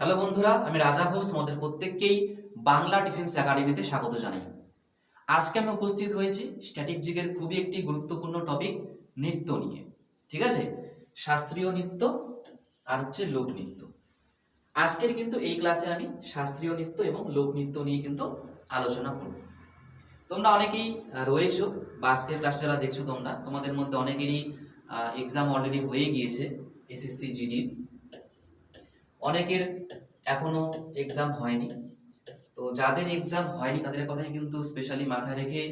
Hello বন্ধুরা, আমি রাজা ঘোষ তোমাদের প্রত্যেককেই বাংলা ডিফেন্স একাডেমিতে স্বাগত জানাই। আজকে আমি উপস্থিত হয়েছি স্ট্যাটিক জিগের খুবই একটি গুরুত্বপূর্ণ টপিক, নৃত্য নিয়ে। ঠিক আছে? শাস্ত্রীয় নৃত্য আর হচ্ছে লোক নৃত্য। আজকের কিন্তু এই ক্লাসে আমি শাস্ত্রীয় নৃত্য এবং লোক নৃত্য নিয়ে কিন্তু আলোচনা করব। তোমরা অনেকেই রয়েছো বা আজকের ক্লাস যারা দেখছ তোমরা, তোমাদের মধ্যে অনেকেরই এক্সাম অলরেডি হয়ে গিয়েছে, এসএসসি জিডির অনেকের এখনও এক্সাম হয়নি। তো যাদের এক্সাম হয়নি, তাদের কথাই কিন্তু স্পেশালি মাথায় রেখে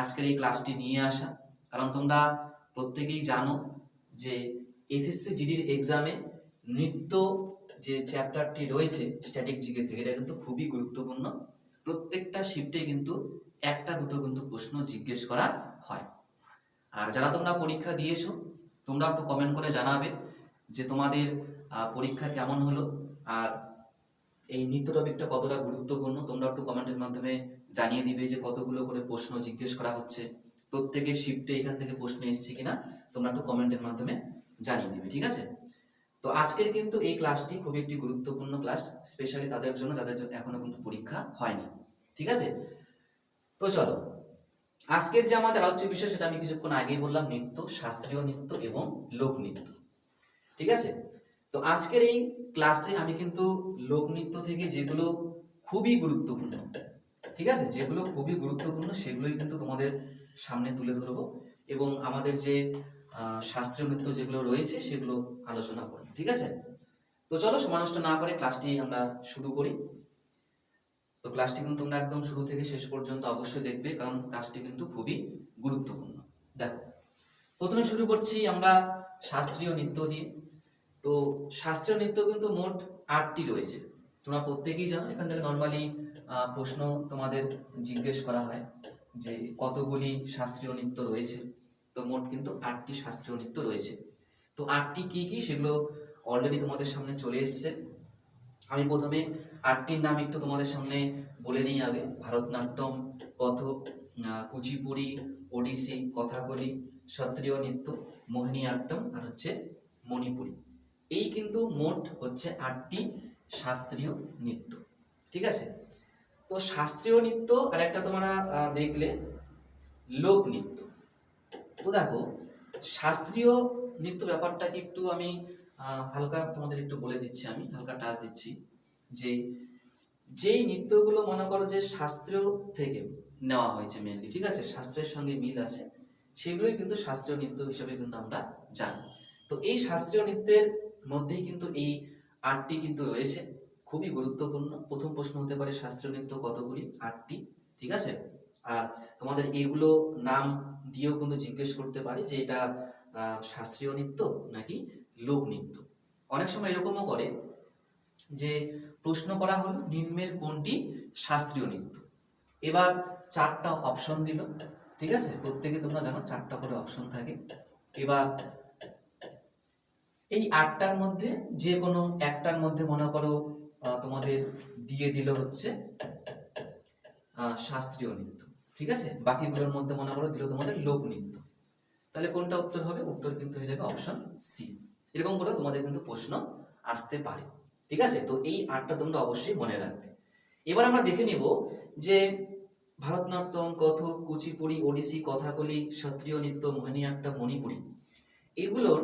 আজকের এই ক্লাসটি নিয়ে আসা। কারণ তোমরা প্রত্যেকেই জানো যে এসএসসি জিডির এক্সামে নৃত্য যে চ্যাপ্টারটি রয়েছে স্ট্যাটিক জিকে থেকে, এটা কিন্তু খুবই গুরুত্বপূর্ণ। প্রত্যেকটা শিফটে কিন্তু একটা দুটো কিন্তু প্রশ্ন জিজ্ঞেস করা হয়। আর যারা তোমরা পরীক্ষা দিয়েছ, তোমরা একটু কমেন্ট করে জানাবে যে তোমাদের পরীক্ষা কেমন হলো। আর এই নৃত্য টপিকটা কতটা গুরুত্বপূর্ণ, তোমরা একটু কমেন্টের মাধ্যমে জানিয়ে দিবে যে কতগুলো করে প্রশ্ন জিজ্ঞেস করা হচ্ছে। প্রত্যেকের শিফটে এখান থেকে প্রশ্ন এসছে কিনা, তোমরা একটু কমেন্টের মাধ্যমে জানিয়ে দিবে, ঠিক আছে? তো আজকের কিন্তু এই ক্লাসটি খুবই একটি গুরুত্বপূর্ণ ক্লাস স্পেশালি তাদের জন্য যাদের এখনও কিন্তু পরীক্ষা হয়নি, ঠিক আছে? তো চলো, আজকের যে আমাদের আলোচ্য বিষয় সেটা আমি কিছুক্ষণ আগেই বললাম, নৃত্য, শাস্ত্রীয় নৃত্য এবং লোক নৃত্য, ঠিক আছে? তো আজকের এই ক্লাসে আমি কিন্তু লোকনৃত্য থেকে যেগুলো খুবই গুরুত্বপূর্ণ, ঠিক আছে? যেগুলো খুবই গুরুত্বপূর্ণ সেগুলোই কিন্তু তোমাদের সামনে তুলে ধরবো এবং আমাদের যে শাস্ত্রীয় নৃত্য যেগুলো রয়েছে সেগুলো আলোচনা করব, ঠিক আছে? তো চলো সময় নষ্ট না করে ক্লাসটি আমরা শুরু করি। তো ক্লাসটি কিন্তু তোমরা একদম শুরু থেকে শেষ পর্যন্ত অবশ্যই দেখবে কারণ ক্লাসটি কিন্তু খুবই গুরুত্বপূর্ণ। দেখো, প্রথমে শুরু করছি আমরা শাস্ত্রীয় নৃত্য দিয়ে। তো শাস্ত্রীয় নৃত্য কিন্তু মোট আটটি রয়েছে। তোমরা প্রত্যেকেই জানো, এখান থেকে নর্মালি প্রশ্ন তোমাদের জিজ্ঞেস করা হয় যে কতগুলি শাস্ত্রীয় নৃত্য রয়েছে। তো মোট কিন্তু আটটি শাস্ত্রীয় নৃত্য রয়েছে। তো আটটি কি কি সেগুলো অলরেডি তোমাদের সামনে চলে এসছে। আমি প্রথমে আটটির নাম একটু তোমাদের সামনে বলে নিই আগে। ভারতনাট্যম, কথক কুচিপুড়ি ওডিসি কথাকলি সত্রীয় নৃত্য মোহিনীআট্যম আর হচ্ছে মণিপুরি। এই কিন্তু মোট হচ্ছে আটটি শাস্ত্রীয় নৃত্য, ঠিক আছে? তো শাস্ত্রীয় নৃত্য আর একটা তোমরা দেখলে, লোক নৃত্য। তো দেখো, শাস্ত্রীয় নৃত্য ব্যাপারটাকে একটু আমি হালকা তোমাদের একটু বলে দিচ্ছি আমি, হালকা টাচ দিচ্ছি যে যেই নৃত্যগুলো মনে করো যে শাস্ত্রীয় থেকে নেওয়া হয়েছে মেনলি ঠিক আছে? শাস্ত্রের সঙ্গে মিল আছে, সেগুলোই কিন্তু শাস্ত্রীয় নৃত্য হিসেবে কিন্তু আমরা জানি। তো এই শাস্ত্রীয় নৃত্যের মধ্যেই কিন্তু এই আটটি কিন্তু রয়েছে। খুবই গুরুত্বপূর্ণ। প্রথম প্রশ্ন হতে পারে শাস্ত্রীয় নৃত্য কতগুলি? আটটি, ঠিক আছে? আর তোমাদের এগুলো নাম দিয়েও কিন্তু জিজ্ঞেস করতে পারে যে এটা শাস্ত্রীয় নৃত্য নাকি লোক নৃত্য? অনেক সময় এরকমও করে যে প্রশ্ন করা হলো নিম্নের কোনটি শাস্ত্রীয় নৃত্য? এবার চারটা অপশন দিল, ঠিক আছে? প্রত্যেকে তোমরা জানো চারটা করে অপশন থাকে। এবার এই আটটার মধ্যে যে কোনো একটার মধ্যে মনে করো তোমাদের দিয়ে দিল হচ্ছে শাস্ত্রীয় নৃত্য, ঠিক আছে? বাকিগুলোর মধ্যে মনে করো দিল তোমাদের লোক নৃত্য। তাহলে কোনটা উত্তর হবে? উত্তর কিন্তু হয়ে যাবে অপশন সি এরকম করে তোমাদের কিন্তু প্রশ্ন আসতে পারে, ঠিক আছে? তো এই আটটা তোমরা অবশ্যই মনে রাখবে। এবার আমরা দেখে নিব যে ভারতনাট্যম, কথক, কুচিপুড়ি, ওড়িশি, কথাকলি সত্রিয় নৃত্য মোহিনীআট্টম মণিপুরী, এগুলোর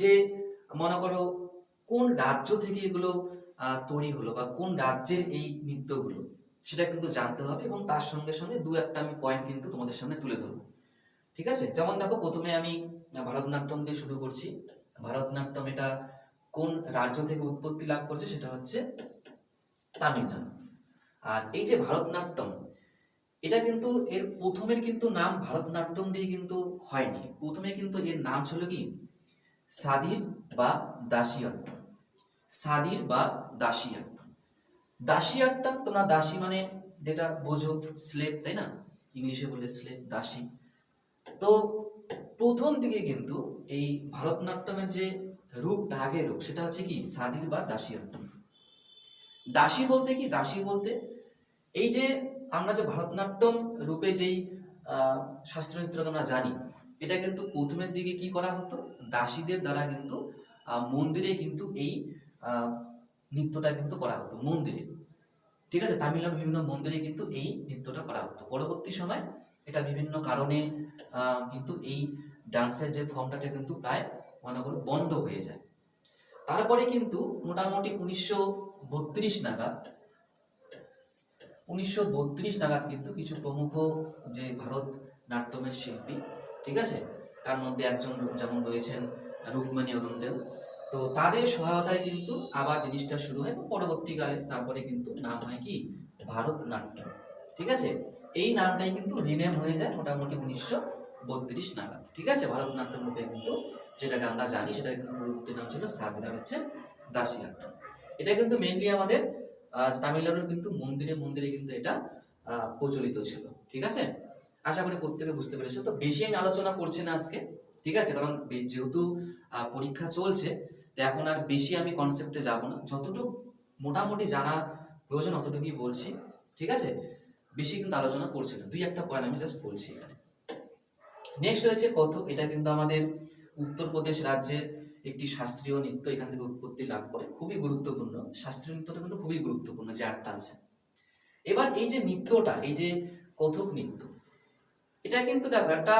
যে মনে করো কোন রাজ্য থেকে এগুলো তৈরি হলো বা কোন রাজ্যের এই নৃত্যগুলো, সেটা কিন্তু জানতে হবে এবং তার সঙ্গে সঙ্গে দু একটা আমি পয়েন্ট কিন্তু তোমাদের সামনে তুলে ধরবো। ঠিক আছে? যেমন দেখো প্রথমে আমি ভারতনাট্যম দিয়ে শুরু করছি। ভারতনাট্যম এটা কোন রাজ্য থেকে উৎপত্তি লাভ করছে সেটা হচ্ছে তামিলনাড়ু। আর এই যে ভারতনাট্যম, এটা কিন্তু এর প্রথমের কিন্তু নাম ভারতনাট্যম দিয়ে কিন্তু হয়নি। প্রথমে কিন্তু এর নাম ছিল কি? সাদির বা দাসিয়াট্টম সাদির বা দাসিয়াট্টম দাসিয়াট্টম তোমরা দাসী মানে যেটা বোঝো স্লেভ তাই না? ইংলিশে বলে স্লেভ দাসী। তো প্রথম দিকে কিন্তু এই ভারতনাট্যমের যে রূপটা, আগের রূপ, সেটা হচ্ছে কি? সাদির বা দাসী দাসিয়াট্টম দাসী বলতে কি? দাসী বলতে এই যে আমরা যে ভারতনাট্যম রূপে যেই শাস্ত্রীয় আমরা জানি, এটা কিন্তু প্রথমের দিকে কি করা হতো? দাসীদের দ্বারা কিন্তু মন্দিরে কিন্তু এই নৃত্যটা কিন্তু করা হতো, মন্দিরে। ঠিক আছে? তামিলনাড়ুর বিভিন্ন মন্দিরে কিন্তু এই নৃত্যটা করা হতো। পরবর্তী সময় এটা বিভিন্ন কারণে কিন্তু এই ডান্সের যে ফর্মটাটা কিন্তু প্রায় মনে করো বন্ধ হয়ে যায়। তারপরে কিন্তু মোটামুটি উনিশশো বত্রিশ নাগাদ, উনিশশো বত্রিশ নাগাদ কিন্তু কিছু প্রমুখ যে ভারত নাট্যমের শিল্পী, ঠিক আছে? তার মধ্যে একজন যেমন রয়েছেন রুকমানি অরুণদেল তো তাদের সহায়তায় কিন্তু আবার জিনিসটা শুরু হয় পরবর্তীকালে তারপরে কিন্তু নাম হয় কি? ভারতনাট্যম। ঠিক আছে? এই নামটাই কিন্তু রিনেম হয়ে যায় মোটামুটি উনিশশো বত্রিশ নাগাদ। ঠিক আছে? ভারতনাট্যম রূপে কিন্তু যেটাকে আমরা জানি সেটা কিন্তু পূর্ববর্তী নাম ছিল সাগরার হচ্ছে দাসীনাট্যম। এটা কিন্তু মেনলি আমাদের তামিলনাড়ুর কিন্তু মন্দিরে মন্দিরে কিন্তু এটা প্রচলিত ছিল। ঠিক আছে? আশা করি প্রত্যেকে বুঝতে পেরেছ। তো বেশি আমি আলোচনা করছি না আজকে, ঠিক আছে? কারণ যেহেতু পরীক্ষা চলছে, তো এখন আর বেশি আমি কনসেপ্টে যাব না। যতটুকু মোটামুটি জানা প্রয়োজন, অতটুকুই বলছি, ঠিক আছে? বেশি কিন্তু আলোচনা করছি না। দুই একটা পয়েন্ট আমি জাস্ট বলছি এখানে। নেক্সট রয়েছে কথক এটা কিন্তু আমাদের উত্তরপ্রদেশ রাজ্যের একটি শাস্ত্রীয় নৃত্য এখান থেকে উৎপত্তি লাভ করে। খুবই গুরুত্বপূর্ণ। শাস্ত্রীয় নৃত্যটা কিন্তু খুবই গুরুত্বপূর্ণ, যে আটটা আছে। এবার এই যে নৃত্যটা, এই যে কথক নৃত্য এটা কিন্তু দেখো একটা,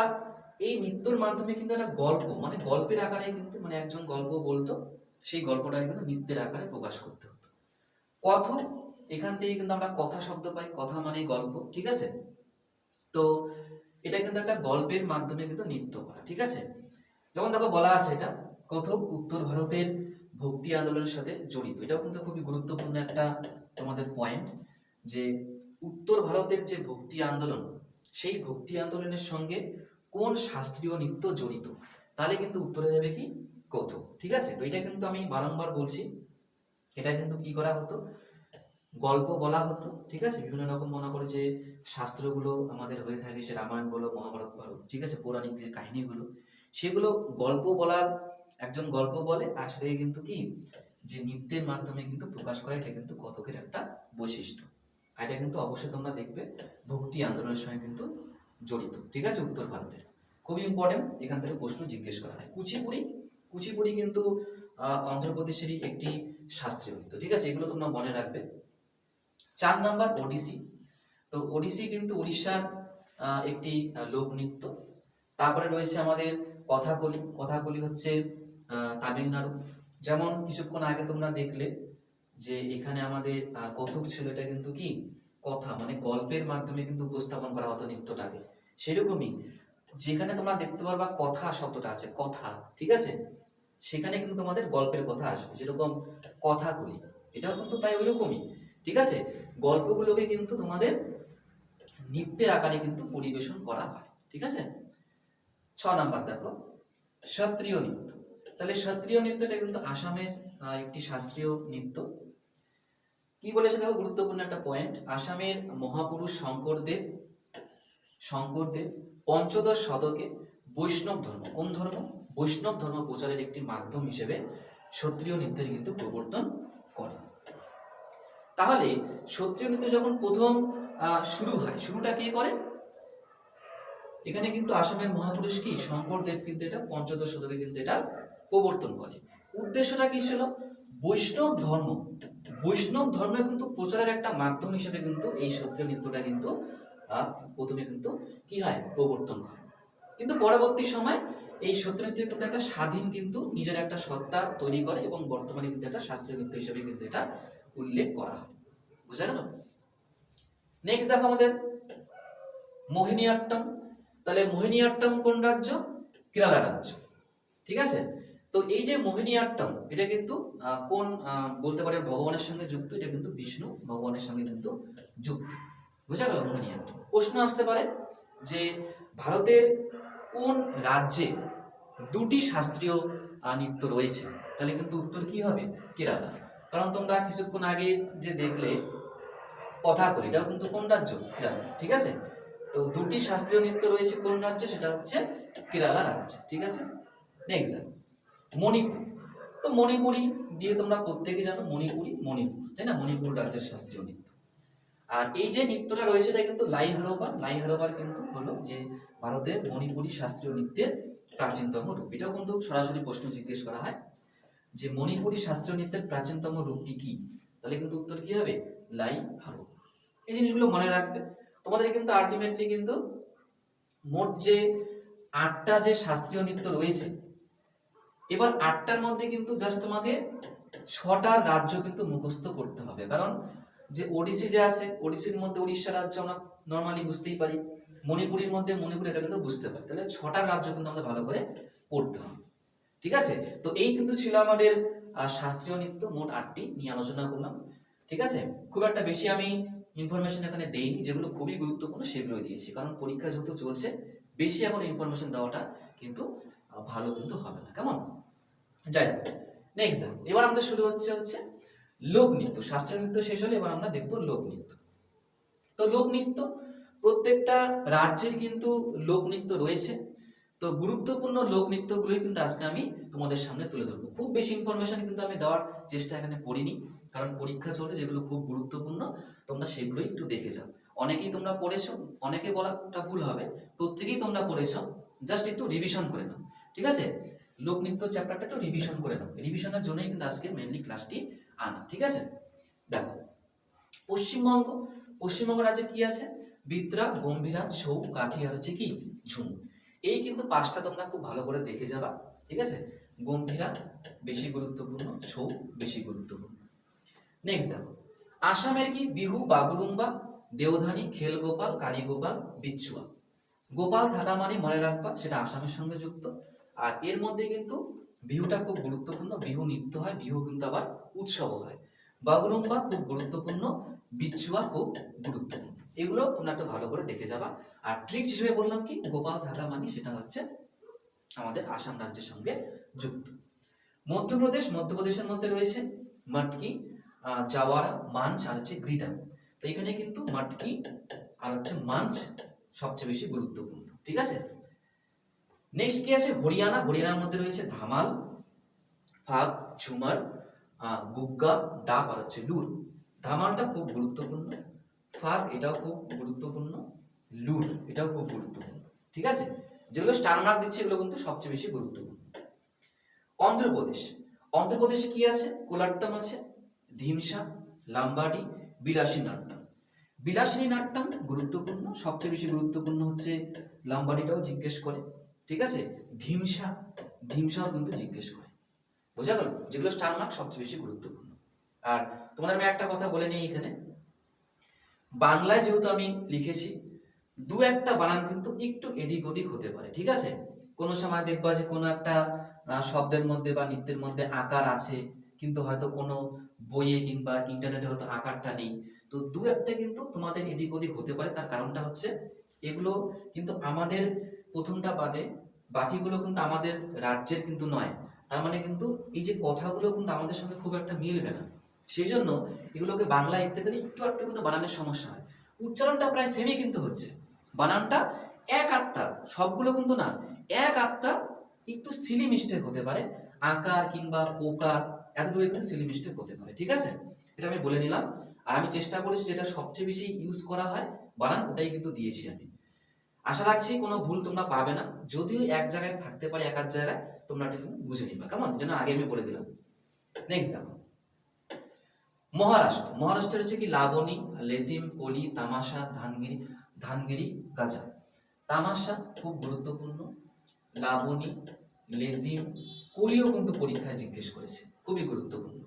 এই নৃত্যর মাধ্যমে কিন্তু একটা গল্প মানে গল্পের আকারে কিন্তু মানে একজন গল্প বলতো, সেই গল্পটাকে কিন্তু নৃত্যের আকারে প্রকাশ করতে হতো। কথক এখান থেকে কিন্তু আমরা কথা শব্দ পাই, কথা মানে গল্প, ঠিক আছে? তো এটা কিন্তু একটা গল্পের মাধ্যমে কিন্তু নৃত্য করা, ঠিক আছে? যেমন দেখো বলা আছে এটা কথক উত্তর ভারতের ভক্তি আন্দোলনের সাথে জড়িত। এটাও কিন্তু খুবই গুরুত্বপূর্ণ একটা তোমাদের পয়েন্ট যে উত্তর ভারতের যে ভক্তি আন্দোলন সেই ভক্তি আন্দোলনের সঙ্গে কোন শাস্ত্রীয় নৃত্য জড়িত? তাহলে কিন্তু উত্তরে যাবে কি? কথক ঠিক আছে? তো এটা কিন্তু আমি বারংবার বলছি। এটা কিন্তু কি করা হতো? গল্প বলা হতো, ঠিক আছে? বিভিন্ন রকম মনে করে যে শাস্ত্রগুলো আমাদের হয়ে থাকে, সে রামায়ণ বলো, মহাভারত বলো, ঠিক আছে? পৌরাণিক যে কাহিনীগুলো, সেগুলো গল্প বলার, একজন গল্প বলে, আর সেটাকে কিন্তু কি? যে নৃত্যের মাধ্যমে কিন্তু প্রকাশ করা, এটা কিন্তু কথকের একটা বৈশিষ্ট্য। এটা কিন্তু অবশ্যই তোমরা দেখবে। ভক্তি আন্দোলনের সঙ্গে কিন্তু জড়িত। ঠিক আছে? উত্তর ভারতের। খুবই ইম্পর্টেন্ট এখান থেকে প্রশ্ন জিজ্ঞেস করা হয়। কুচিপুড়ি? কুচিপুড়ি কিন্তু অন্ধ্রপ্রদেশেরই একটি শাস্ত্রীয় নৃত্য ঠিক আছে? এগুলো তোমরা মনে রাখবে। চার নাম্বার ওডিসি তো ওডিসি কিন্তু উড়িষ্যার একটি লোকনৃত্য। তারপরে রয়েছে আমাদের কথাকলি। কথাকলি হচ্ছে তামিলনাড়ু। যেমন কিছুক্ষণ আগে তোমরা দেখলে যে এখানে আমাদের কথক ছিল এটা কিন্তু কি? কথা মানে গল্পের মাধ্যমে কিন্তু উপস্থাপন করা হতো নৃত্যটাকে। সেরকমই যেখানে তোমরা দেখতে পারবা কথা শব্দটা আছে, কথা, ঠিক আছে? সেখানে কিন্তু তোমাদের গল্পের কথা আসবে, যেরকম কথাগুলি এটাও কিন্তু প্রায় ওইরকমই, ঠিক আছে? গল্পগুলোকে কিন্তু তোমাদের নৃত্যের আকারে কিন্তু পরিবেশন করা হয়, ঠিক আছে? ছ নাম্বার দেখো সত্রিয় নৃত্য। তাহলে সত্রিয় নৃত্যটা কিন্তু আসামের একটি শাস্ত্রীয় নৃত্য। কি বলেছে দেখো গুরুত্বপূর্ণ একটা পয়েন্ট আসামের মহাপুরুষ শঙ্করদেব শঙ্করদেব পঞ্চদশ শতকে বৈষ্ণব ধর্ম, কোন ধর্ম? বৈষ্ণব ধর্ম প্রচারের একটি মাধ্যম হিসেবে সত্রিয় নৃত্যের কিন্তু প্রবর্তন করে। তাহলে সত্রিয় নৃত্য যখন প্রথম শুরু হয়, শুরুটা কে করে? এখানে কিন্তু আসামের মহাপুরুষ কি? শঙ্করদেব কিন্তু এটা, পঞ্চদশ শতকে কিন্তু এটা প্রবর্তন করে। উদ্দেশ্যটা কি ছিল? বৈষ্ণব ধর্ম বৈষ্ণব ধর্ম কিন্তু প্রচারের একটা মাধ্যম হিসেবে কিন্তু এই সত্রিয় নৃত্যটা কিন্তু প্রথমে কিন্তু কি হয়? প্রবর্তন হয়। কিন্তু পরবর্তী সময় এই সত্রিয় নৃত্য কিন্তু একটা স্বাধীন কিন্তু নিজের একটা সত্তা তৈরি করে এবং বর্তমানে কিন্তু একটা শাস্ত্রীয় নৃত্য হিসেবে কিন্তু এটা উল্লেখ করা হয়। বুঝা গেল? নেক্সট দেখো আমাদের মোহিনীয়াট্টম। তাহলে মোহিনীয়াট্টম কোন রাজ্য? কেরালা রাজ্য। ঠিক আছে? তো এই যে মোহিনীয়াট্টম এটা কিন্তু কোন বলতে পারে ভগবানের সঙ্গে যুক্ত, এটা কিন্তু বিষ্ণু, ভগবানের সঙ্গে কিন্তু যুক্ত। বোঝা গেল মোহিনীয়াট্টম প্রশ্ন আসতে পারে যে ভারতের কোন রাজ্যে দুটি শাস্ত্রীয় নৃত্য রয়েছে? তাহলে কিন্তু উত্তর কি হবে? কেরালা। কারণ তোমরা কিছুক্ষণ আগে যে দেখলে, কথা করি এটাও কিন্তু কোন রাজ্য? কেরালা, ঠিক আছে? তো দুটি শাস্ত্রীয় নৃত্য রয়েছে কোন রাজ্যে? সেটা হচ্ছে কেরালা রাজ্য, ঠিক আছে? নেক্সট দেখো। মণিপুর। তো মণিপুরি দিয়ে তোমরা প্রত্যেকে জানো মণিপুরি মণিপুর, তাই না? মণিপুর রাজ্যের শাস্ত্রীয় নৃত্য। আর এই যে নৃত্যটা রয়েছে, এটা কিন্তু লাই হারোবা লাই হারোবার কিন্তু হলো যে ভারতের মণিপুরি শাস্ত্রীয় নৃত্যের প্রাচীনতম রূপ। এটাও কিন্তু সরাসরি প্রশ্ন জিজ্ঞেস করা হয় যে মণিপুরি শাস্ত্রীয় নৃত্যের প্রাচীনতম রূপটি কি? তাহলে কিন্তু উত্তর কি হবে? লাই হারু এই জিনিসগুলো মনে রাখবে। তোমাদের কিন্তু আলটিমেটলি কিন্তু মোট যে আটটা যে শাস্ত্রীয় নৃত্য রয়েছে এবার আটটার মধ্যে কিন্তু জাস্ট তোমাকে ছটা রাজ্য কিন্তু মুখস্থ করতে হবে। কারণ যে ওড়িশি যে আছে, ওড়িশির মধ্যে উড়িষ্যা রাজ্য আমরা নর্মালি বুঝতেই পারি। মণিপুরের মধ্যে মণিপুর এটা কিন্তু বুঝতে পারি। তাহলে ছটা রাজ্য কিন্তু আমাদের ভালো করে পড়তে হবে। ঠিক আছে? তো এই কিন্তু ছিল আমাদের শাস্ত্রীয় নৃত্য। মোট আটটি নিয়ে আলোচনা করলাম। ঠিক আছে? খুব একটা বেশি আমি ইনফরমেশন এখানে দেইনি। যেগুলো খুবই গুরুত্বপূর্ণ সেগুলোই দিয়েছি। কারণ পরীক্ষা যেহেতু চলছে, বেশি এখন ইনফরমেশন দেওয়াটা কিন্তু ভালো কিন্তু হবে না। কেমন? যাই নেক্সট দেখো, এবার আমাদের শুরু হচ্ছে হচ্ছে লোক নৃত্য, শাস্ত্রীয় নৃত্য শেষ হলে এবার আমরা দেখব লোক নৃত্য। তো লোক নৃত্য, প্রত্যেকটা রাজ্যের কিন্তু লোক নৃত্য রয়েছে। তো গুরুত্বপূর্ণ লোক নৃত্যগুলোই কিন্তু আজকে আমি তোমাদের সামনে তুলে ধরবো। খুব বেশি ইনফরমেশন কিন্তু আমি দেওয়ার চেষ্টা এখানে করিনি, কারণ পরীক্ষা চলছে, যেগুলো খুব গুরুত্বপূর্ণ, তোমরা সেগুলোই একটু দেখে যাও। অনেকেই তোমরা পড়েছো, অনেকে বলাটা ভুল হবে, প্রত্যেকেই তোমরা পড়েছো জাস্ট একটু রিভিশন করে নাও, ঠিক আছে? লোকনৃত্য চ্যাপ্টারটা একটু রিভিশন করে নাও। রিভিশনের জন্যই কিন্তু আজকে মেনলি ক্লাসটি আনা, ঠিক আছে? দেখো, পশ্চিমবঙ্গ পশ্চিমবঙ্গ রাজ্যে কি আছে? বিদ্রা গম্ভীরা ছৌ কাঠি আর হচ্ছে কি? ঝুম। এই কিন্তু পাঁচটা তোমরা খুব ভালো করে দেখে যাবা, ঠিক আছে? গম্ভীরা, বেশি গুরুত্বপূর্ণ ছৌ বেশি গুরুত্বপূর্ণ। নেক্সট দেখো, আসামের কি? বিহু, বাগুরুম্বা, দেওধানী, খেলগোপাল, কালীগোপাল, বিচ্ছুয়া। গোপাল থাকা মানে মনে রাখবা সেটা আসামের সঙ্গে যুক্ত। আর এর মধ্যে কিন্তু বিহুটা খুব গুরুত্বপূর্ণ বিহু নৃত্য হয় বিহু কিন্তু আবার উৎসবও হয়। বাগুরুম্বা খুব গুরুত্বপূর্ণ, বিচ্ছুয়া খুব গুরুত্বপূর্ণ। এগুলো তোমরা একটু ভালো করে দেখে যাবা। আর ট্রিক্স হিসেবে বললাম কি? গোপাল থাকা মানে সেটা হচ্ছে আমাদের আসাম রাজ্যের সঙ্গে যুক্ত। মধ্যপ্রদেশ, মধ্যপ্রদেশের মধ্যে রয়েছে মাটকি জাওয়ারা, মাঞ্চ আর হচ্ছে গ্রিডা তো এখানে কিন্তু মাটকি আর হচ্ছে মাঞ্চ সবচেয়ে বেশি গুরুত্বপূর্ণ। ঠিক আছে? নেক্সট কি আছে? হরিয়ানা। হরিয়ানার মধ্যে রয়েছে ধামাল, ফাগ, ঝুমার গুগ্গা, ডাব আর হচ্ছে লুর। ধামালটা খুব গুরুত্বপূর্ণ। ফাগ, এটাও খুব গুরুত্বপূর্ণ। লুর, এটাও খুব গুরুত্বপূর্ণ। ঠিক আছে? যেগুলো স্টার মার্ক দিচ্ছে, এগুলো কিন্তু সবচেয়ে বেশি গুরুত্বপূর্ণ। অন্ধ্রপ্রদেশ। অন্ধ্রপ্রদেশে কি আছে? কোলাট্টম আছে, ধিমসা, লাম্বাডি বিলাসী নাট্যম বিলাসিনী নাট্যম গুরুত্বপূর্ণ। সবচেয়ে বেশি গুরুত্বপূর্ণ হচ্ছে লাম্বাডিটাও জিজ্ঞেস করে। ঠিক আছে? ধিমসা ধিমসাও কিন্তু জিজ্ঞেস করে। বোঝা গেল? যেগুলো স্টার মার্ক সবচেয়ে বেশি গুরুত্বপূর্ণ। আর তোমাদের আমি একটা কথা বলে নিই এখানে। বাংলায় যেহেতু আমি লিখেছি, দু একটা বানান কিন্তু একটু এদিক ওদিক হতে পারে, ঠিক আছে? কোনো সময় দেখবা যে কোনো একটা শব্দের মধ্যে বা নৃত্যের মধ্যে আকার আছে, কিন্তু হয়তো কোনো বইয়ে কিংবা ইন্টারনেটে হয়তো আকারটা নেই। তো দু একটা কিন্তু তোমাদের এদিক ওদিক হতে পারে। তার কারণটা হচ্ছে, এগুলো কিন্তু আমাদের প্রথমটা বাদে বাকিগুলো কিন্তু আমাদের রাজ্যের কিন্তু নয়। তার মানে কিন্তু এই যে কথাগুলো কিন্তু আমাদের সঙ্গে খুব একটা মিলবে না। সেই জন্য এগুলোকে বাংলা লিখতে গেলে একটু একটু কিন্তু বানানের সমস্যা হয়। উচ্চারণটা প্রায় সেমই কিন্তু হচ্ছে। বানানটা এক আত্মা, সবগুলো কিন্তু না, এক আত্মা একটু সিলি মিস্টেক হতে পারে। আকার কিংবা ওকার এতটুকু কিন্তু সিলি মিস্টেক হতে পারে, ঠিক আছে? এটা আমি বলে নিলাম। আর আমি চেষ্টা করেছি যেটা সবচেয়ে বেশি ইউজ করা হয়, বানান, ওটাই কিন্তু দিয়েছি আমি। আশা রাখছি কোনো ভুল তোমরা পাবে না। যদিও এক জায়গায় থাকতে পারে, এক জায়গায়, তোমরা বুঝে নিবা। কেমন? যেন আগে আমি বলে দিলাম। নেক্সট দেখো। মহারাষ্ট্র। মহারাষ্ট্রের হচ্ছে কি? লাবণী লেজিম, কলি, তামাশা, ধানগিরি ধানগিরি, গাজা। তামাশা খুব গুরুত্বপূর্ণ। লাবণী লেজিম, কলিও কিন্তু পরীক্ষায় জিজ্ঞেস করেছে। খুবই গুরুত্বপূর্ণ।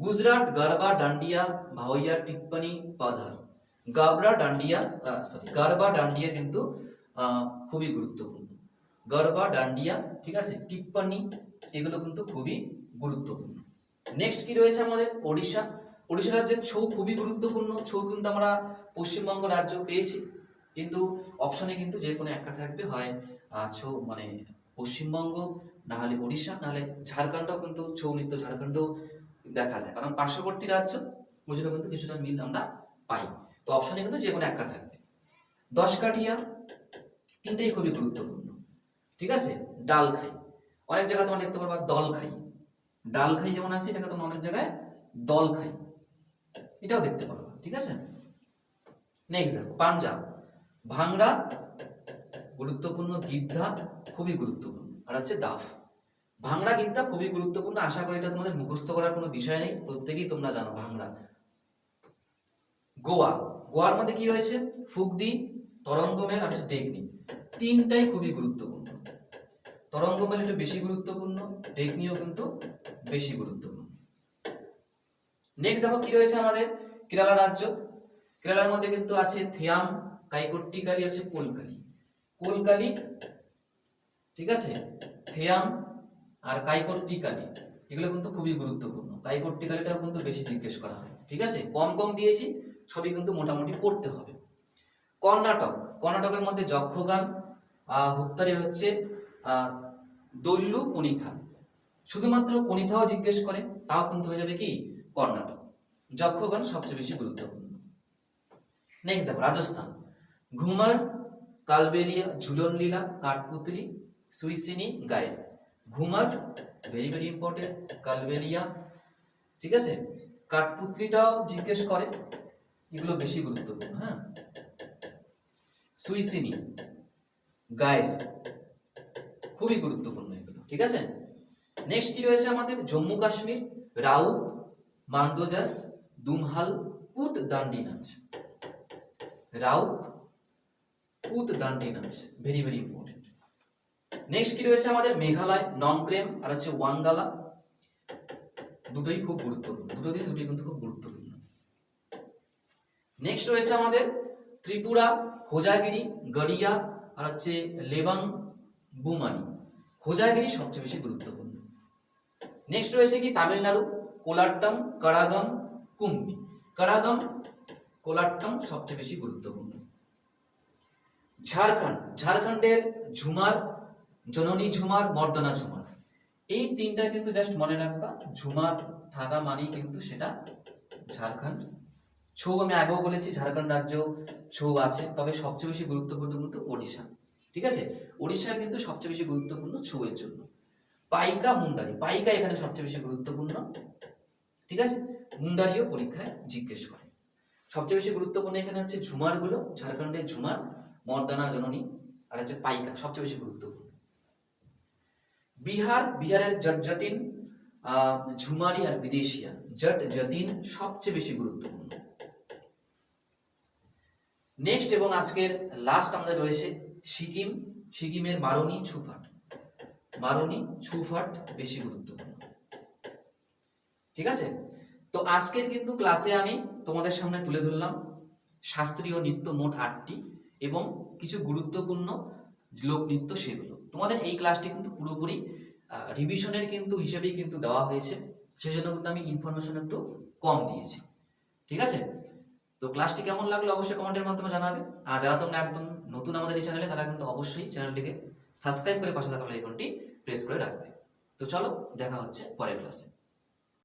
গুজরাট গরবা ডান্ডিয়া ভাওয়াইয়া টিপ্পনি, পাধার। গাবরা ডান্ডিয়া সরি গারবা ডান্ডিয়া কিন্তু খুবই গুরুত্বপূর্ণ। গরবা ডান্ডিয়া, ঠিক আছে, টিপ্পানি, এগুলো কিন্তু খুবই গুরুত্বপূর্ণ। নেক্সট কি রয়েছে আমাদের? ওড়িশা। ওড়িশা রাজ্যের ছৌ খুবই গুরুত্বপূর্ণ। ছৌ কিন্তু আমরা পশ্চিমবঙ্গ রাজ্য পেয়েছি। কিন্তু অপশনে কিন্তু যে কোনো একটা থাকবে, হয় ছৌ মানে পশ্চিমবঙ্গ না হলে ওড়িশা না হলে ঝাড়খণ্ডও কিন্তু ছৌ নৃত্য ঝাড়খণ্ডও দেখা যায়। কারণ পার্শ্ববর্তী রাজ্য জন্য কিন্তু কিছুটা মিল আমরা পাই। তো অপশনে কিন্তু যে কোনো একটা থাকবে। দশ কাঠিয়া, তিনটেই খুবই গুরুত্বপূর্ণ। ঠিক আছে? ডাল খাই। অনেক জায়গায় তোমরা দেখতে পারবা দল খাই। ডাল খাই যেমন আছে, এটাকে তোমরা অনেক জায়গায় দল খাই। এটাও দেখতে পারবা, ঠিক আছে? নেক্সট দেখো, পাঞ্জাব। ভাংড়া গুরুত্বপূর্ণ, গিদ্ধা খুবই গুরুত্বপূর্ণ। আর হচ্ছে দাফ ভাংড়া গীতটা খুবই গুরুত্বপূর্ণ, আশা করি এটা তোমাদের মুখস্থ করার কোনো বিষয় নেই। প্রত্যেকেই তোমরা জানো ভাংড়া গোয়া। গোয়ার মধ্যে কি রয়েছে? ফুগদি তরঙ্গমেল আর হচ্ছে ডেগনি তিনটাই খুবই গুরুত্বপূর্ণ। তরঙ্গমেল একটু বেশি গুরুত্বপূর্ণ ডেগনিও কিন্তু বেশি গুরুত্বপূর্ণ। নেক্সট দেখো কি রয়েছে আমাদের কেরালা রাজ্য। কেরালার মধ্যে কিন্তু আছে থিয়াম কাইকট্টিকালি আছে কোলকালি। কোলকালি, ঠিক আছে? থিয়াম আর কাইকট্টিকালি এগুলো কিন্তু খুবই গুরুত্বপূর্ণ। কাইকট্টিকালিটাও কিন্তু বেশি জিজ্ঞেস করা হয়, ঠিক আছে? কম কম দিয়েছি সবই কিন্তু মোটামুটি পড়তে হবে। কর্ণাটক কর্ণাটকের মধ্যে যক্ষগান আহ, হুত্তারের হচ্ছে দল্লু কণিথা। শুধুমাত্র কণিথাও জিজ্ঞেস করে তাও কিন্তু হয়ে যাবে কি? কর্ণাটক। যক্ষগান সবচেয়ে বেশি গুরুত্বপূর্ণ। নেক্সট দেখো রাজস্থান। ঘুমার কালবেলিয়া ঝুলন লীলা কাঠপুতলি সুইসিনি গায়ের। Ghoomar very very important Kalbelia ঠিক আছে? কাঠপুতলিটাও জিজ্ঞেস করে। এগুলো বেশি গুরুত্বপূর্ণ হ্যাঁ? সুইসিনি, গায়ের, খুবই গুরুত্বপূর্ণ এগুলো, ঠিক আছে? নেক্সট কি রয়েছে আমাদের? জম্মু কাশ্মীর, রাউ, মান্ডোজাস, দুমহাল কুত দান্ডি নাচ রাউ কুত দান্ডি নাচ ভেরি ভেরি ইম্পর্টেন্ট নেক্সট কি রয়েছে আমাদের? মেঘালয় নংক্রেম আর হচ্ছে ওয়াঙ্গালা। দুটোই খুব গুরুত্বপূর্ণ, দুটো দিস দুটোই কিন্তু খুব গুরুত্বপূর্ণ। নেক্সট রয়েছে আমাদের ত্রিপুরা, হোজাগিরি, গড়িয়া আর হচ্ছে লেবাং, বুমানি। হোজাগিরি সবচেয়ে বেশি গুরুত্বপূর্ণ। নেক্সট রয়েছে কি? তামিলনাড়ু, কোলাট্টম, কারাগাম, কুম্বি। কারাগাম, কোলাট্টম সবচেয়ে বেশি গুরুত্বপূর্ণ। ঝাড়খণ্ড। ঝাড়খণ্ডের ঝুমার, জননী ঝুমার, মর্দনা ঝুমার। এই তিনটা কিন্তু জাস্ট মনে রাখবা। ঝুমার থাকা মানেই কিন্তু সেটা ঝাড়খণ্ড ছৌ আমি আগেও বলেছি ঝাড়খণ্ড রাজ্য ছৌ আছে তবে সবচেয়ে বেশি গুরুত্বপূর্ণ কিন্তু ওড়িশা। ঠিক আছে? ওড়িশা কিন্তু সবচেয়ে বেশি গুরুত্বপূর্ণ ছৌয়ের জন্য। পাইকা মুন্ডারি পাইকা এখানে সবচেয়ে বেশি গুরুত্বপূর্ণ। ঠিক আছে? মুন্ডারিও পরীক্ষায় জিজ্ঞেস করে। সবচেয়ে বেশি গুরুত্বপূর্ণ এখানে হচ্ছে ঝুমারগুলো ঝাড়খণ্ডের ঝুমার মর্দানা জননী আর হচ্ছে পাইকা সবচেয়ে বেশি গুরুত্বপূর্ণ। বিহার বিহারের জটজটিন আহ, ঝুমারি আর বিদেশিয়া জট জতিন সবচেয়ে বেশি গুরুত্বপূর্ণ। নেক্সট এবং আজকের লাস্ট আমাদের রয়েছে সিকিম। সিকিমের মারণী ছুফাট। মারণী ছুফাট বেশি গুরুত্বপূর্ণ। ঠিক আছে? তো আজকের কিন্তু ক্লাসে আমি তোমাদের সামনে তুলে ধরলাম শাস্ত্রীয় নৃত্য মোট আটটি এবং কিছু গুরুত্বপূর্ণ লোকনৃত্য সেগুলো। তোমাদের এই ক্লাসটি কিন্তু পুরোপুরি রিভিশনের কিন্তু হিসেবেই কিন্তু দেওয়া হয়েছে। সেজন্য কিন্তু আমি ইনফরমেশন একটু কম দিয়েছি। ঠিক আছে? তো ক্লাসটি কেমন লাগল অবশ্যই কমেন্টের মাধ্যমে জানাবে। আর যারা তোমরা একদম নতুন আমাদের এই চ্যানেলে তারা কিন্তু অবশ্যই চ্যানেলটিকে সাবস্ক্রাইব করে পাশে থাকা আইকনটি প্রেস করে রাখবে। তো চলো, দেখা হচ্ছে পরের ক্লাসে